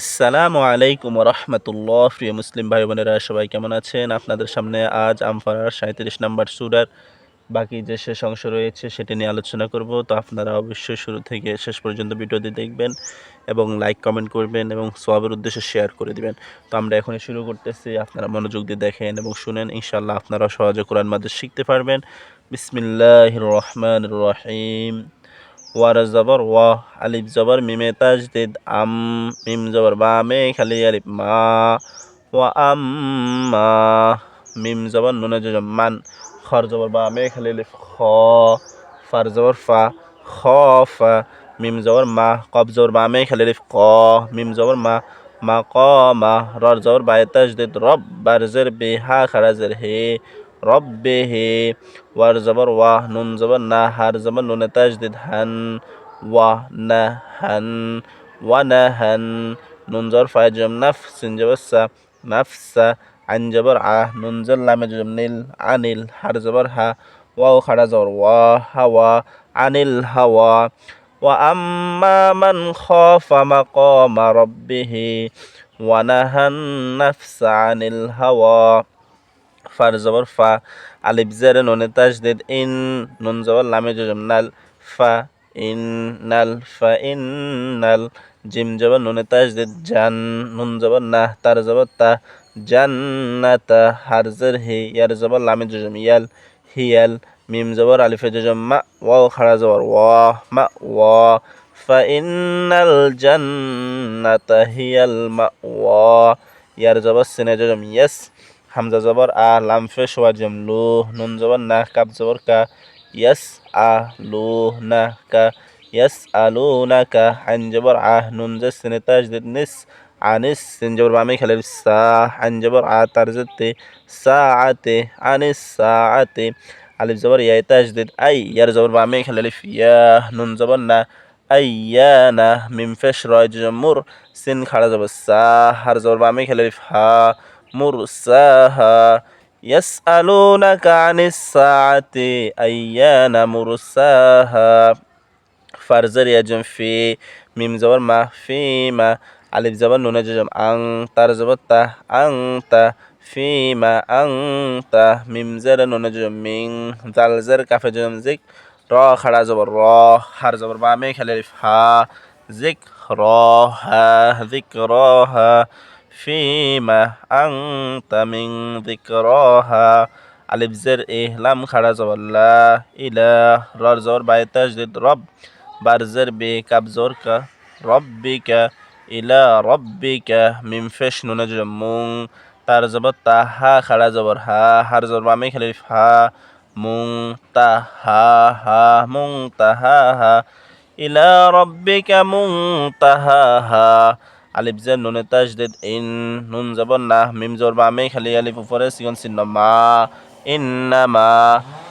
আসসালামু আলাইকুম রহমতুল্লাহ প্রিয় মুসলিম ভাই বোনেরা সবাই কেমন আছেন? আপনাদের সামনে আজ আমফারার সাঁত্রিশ নম্বর সুরার বাকি যে শেষ অংশ রয়েছে, সেটি নিয়ে আলোচনা করব। তো আপনারা অবশ্যই শুরু থেকে শেষ পর্যন্ত ভিডিওটি দেখবেন এবং লাইক, কমেন্ট করবেন এবং সবের উদ্দেশ্যে শেয়ার করে দিবেন। তো আমরা এখনই শুরু করতেছি। আপনারা মনোযোগ দিয়ে দেখেন এবং শুনেন। ইনশাল্লাহ আপনারা সহজে কোরআন মাঝে শিখতে পারবেন। বিসমিল্লাহ রহমান রহিম। ওয়ার জবর ওয়া আলিফ জবর মিমে তাজদিদ আম মিম জবর বা মে খালি আলিফ মা ওয়া আম মা মিম জবর নুনে জজম মান খর জবর বা মে খালি আলিফ খ ফার জবর ফা খ ফা মিম জবর মা কব জবর বা মে খালি আলিফ ক মিম জবর মা মা ক মা রর জবর বা তাজদিদ রব বার জের বে হা ربه ور زبر و نون زبر نا هر زبر نون تجدد هن ونهن ونهن نون ظرف جم نفس جبس نفس عن جبر آه نون زل لام جم نيل عن الحر زبر ها و خر زبر وا هوا عن الهوى وأما من خاف مقام ربه ونهى النفس عن الهوى ফার জবর ফা আলিফ জের নুনে তাজদিদ ইন নুন জবর লামে জজম নাল ফা ইন নাল ফা ইন নাল জিম জবর নুনে তাজদিদ জান নুন জবর না তার জবর তা জান্নাতা হার জের হি ইয়ার জবর লামে জজম ইয়াল হিয়াল মিম জবর আলিফে জজম মা ওয়াও খাড়া জবর ওয়া মা ওয়া فإن الجنة هي المأوى ইয়ার জবর সিনে জজম ইয়েস হামজা জবর, আ, লাম ফেশ ওয়া লু, নুন জবর, না, কাপ জবর, কা, ইয়াস, আ, লু, না, কা, ইয়াস আলু না, কা, আইন জবর আহ নুন, জে, সিনে তাজদিদ নিস আনিস সিন জবর বামে খেলে, সা, আইন জবর, আ, তার জতে সা আতে আনিস সা আতে আলিফ জবর ইয়া তাজদিদ আই, ইয়ার জবর বামে খেলে ইয়া, নুন জবর, না আইয়ানা মিম ফেশ রয় জমুর সিন, খাড়া জবর, সা, হার জবর বামে খেলে হা مرساها يسألونك عن الساعة أيان مرساها فرزر يجم في ميم زبر ما فيما ألف زبر نون جم أن تر أنت فيما أنت ميم زر نون جم من زال زر كاف جم زك را خڑا زبر را هر زبر با مي خلف ها ذكرها ذكرها ফিমা আংতা মিং যিকরাহা। আলিফ জের ইহলাম খাড়া জবল্লা ইলা রর জর বাই তাজদিদ রব, বার জের বে কাব জোর কা রব্বিকা ইলা রব্বিকা মিম ফেশ নুনে মুং তার জবর তা হা খাড়া জবর হা, হার জবর বামে খালিফ হা মুং, তা হা হা, মুং, তা হা হা। ইলা রব্বিকা মুং, তা হা হা। আলিফ জের নুনে তাজদিদ ইন, নুন জবর না, মিম জবর বা মে খালি আলিফ উপরে, সিগন চিহ্ন মা ইন্নামা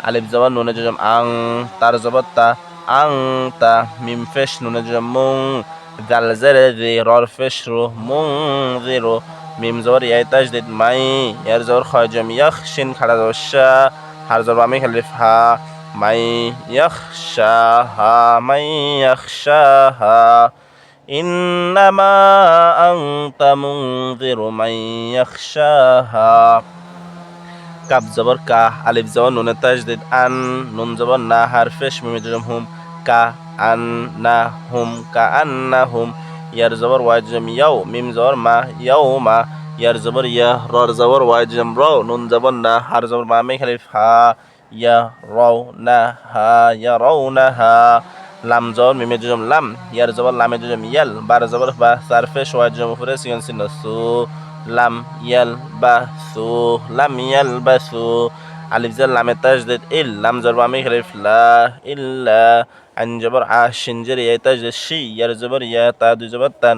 আলিফ জবর নুনে জজম আং, তার জবর তা, আং তা, মিম ফেশ নুনে জজম মুং, জাল জেরে জি, রর ফেশ রু মুং জিরো মিম জবর ইয়াই তাজদিদ মাই, ইয়ার জবর খয় জম ইয়াখ শিন খাড়া জবর শা, হার জবর বা মে খালি হা, মাই ইয়াখ শাহ মাই ইয়াখ শাহ إنما أنت منذر من يخشاها কাপ জবর কা আলিফ জবর নুনে তাজদিদ আন নুন জবর না হারফেশ মিমে জম হুম কা আন না হুম কা আন না হুম ইয়ার জবর ওয়াজম ইয়াও মিম জবর মা ইয়াও মা ইয়ার জবর ইয়া রর জবর ওয়াজম র নুন জবর না হার জবর মা মে খালিফ হা ইয়া রও না হা ইয়া রও না হা লাম জবর মিমে জুজম লাম, ইয়ার জবর লামে জুজম ইয়াল, বার জবর বা সারফে, সোয়া জুজম উপরে সিগন চিহ্ন সু, লাম ইয়াল বা সু, লাম ইয়াল বা সু, আলিফ জাল, লামে তাজদিদ ইল, লাম জবর আমি খালিফ লা ইল্লা আন জবর আ শিনজের ইয়া তাজদিদ শি, ইয়ার জবর ইয়া তা, দুই জবর তান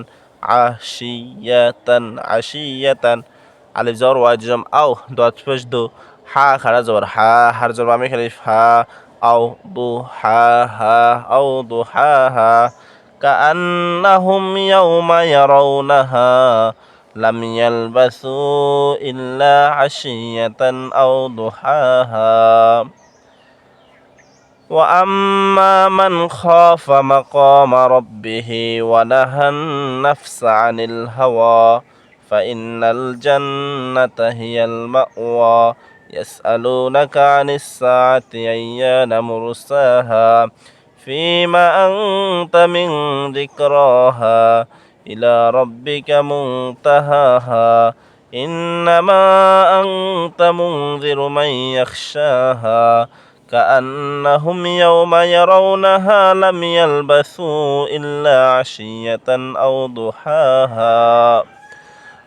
আশিয়াতান আশিয়াতান আলিফ জবর, ওয়া জুজম, আও দোয়াত পেশ দো, হা খাড়া জবর, হা, হার জবর আমি খালিফ হা أو ضحاها أو ضحاها كأنهم يوم يرونها لم يلبثوا إلا عشية أو ضحاها وأما من خاف مقام ربه ونهى النفس عن الهوى فإن الجنة هي المأوى يسالونك عن الساعه ايان مرساها فيما انت من ذكراها الى ربك منتهاها انما انت منذر من يخشاها كأنهم يوم يرونها لم يلبثوا إلا عشية أو ضحاها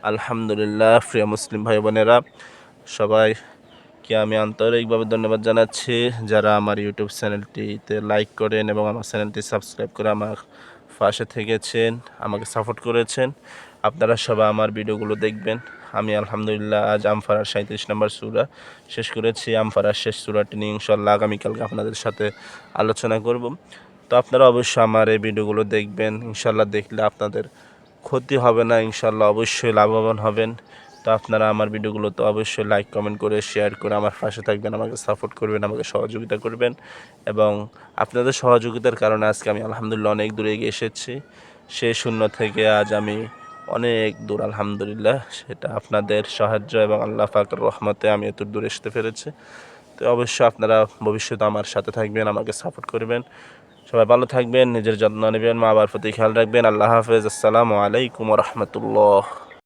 আলহামদুলিল্লাহ প্রিয় মুসলিম ভাই বোনেরা সবাইকে আমি আন্তরিকভাবে ধন্যবাদ জানাচ্ছি। যারা আমার ইউটিউব চ্যানেলটিতে লাইক করেন এবং আমার চ্যানেলটি সাবস্ক্রাইব করে আমার পাশে থেকেছেন, আমাকে সাপোর্ট করেছেন, আপনারা সবাই আমার ভিডিওগুলো দেখবেন। আমি আলহামদুলিল্লাহ আজ আমফারার সাঁত্রিশ নম্বর সুরা শেষ করেছি। আমফারার শেষ সুরাটি নিয়ে ইনশাল্লাহ আগামীকালকে আপনাদের সাথে আলোচনা করব। তো আপনারা অবশ্যই আমার এই ভিডিওগুলো দেখবেন। ইনশাল্লাহ দেখলে আপনাদের ক্ষতি হবে না। ইনশাল্লাহ অবশ্যই লাভবান হবেন। তো আপনারা আমার ভিডিওগুলো তো অবশ্যই লাইক কমেন্ট করে শেয়ার করে আমার পাশে থাকবেন, আমাকে সাপোর্ট করবেন, আমাকে সহযোগিতা করবেন এবং আপনাদের সহযোগিতার কারণে আজকে আমি আলহামদুলিল্লাহ অনেক দূরে এগিয়ে এসেছি। সে শূন্য থেকে আজ আমি অনেক দূর, আলহামদুলিল্লাহ। সেটা আপনাদের সাহায্য এবং আল্লাহ ফাকর রহমতে আমি এত দূরে আসতে পেরেছি। তো অবশ্যই আপনারা ভবিষ্যতে আমার সাথে থাকবেন, আমাকে সাপোর্ট করবেন। সবাই ভালো থাকবেন, নিজের যত্ন নেবেন মা বাবার প্রতি খেয়াল রাখবেন। আল্লাহ হাফেজ। আসসালামু আলাইকুম রহমতুল্লাহ।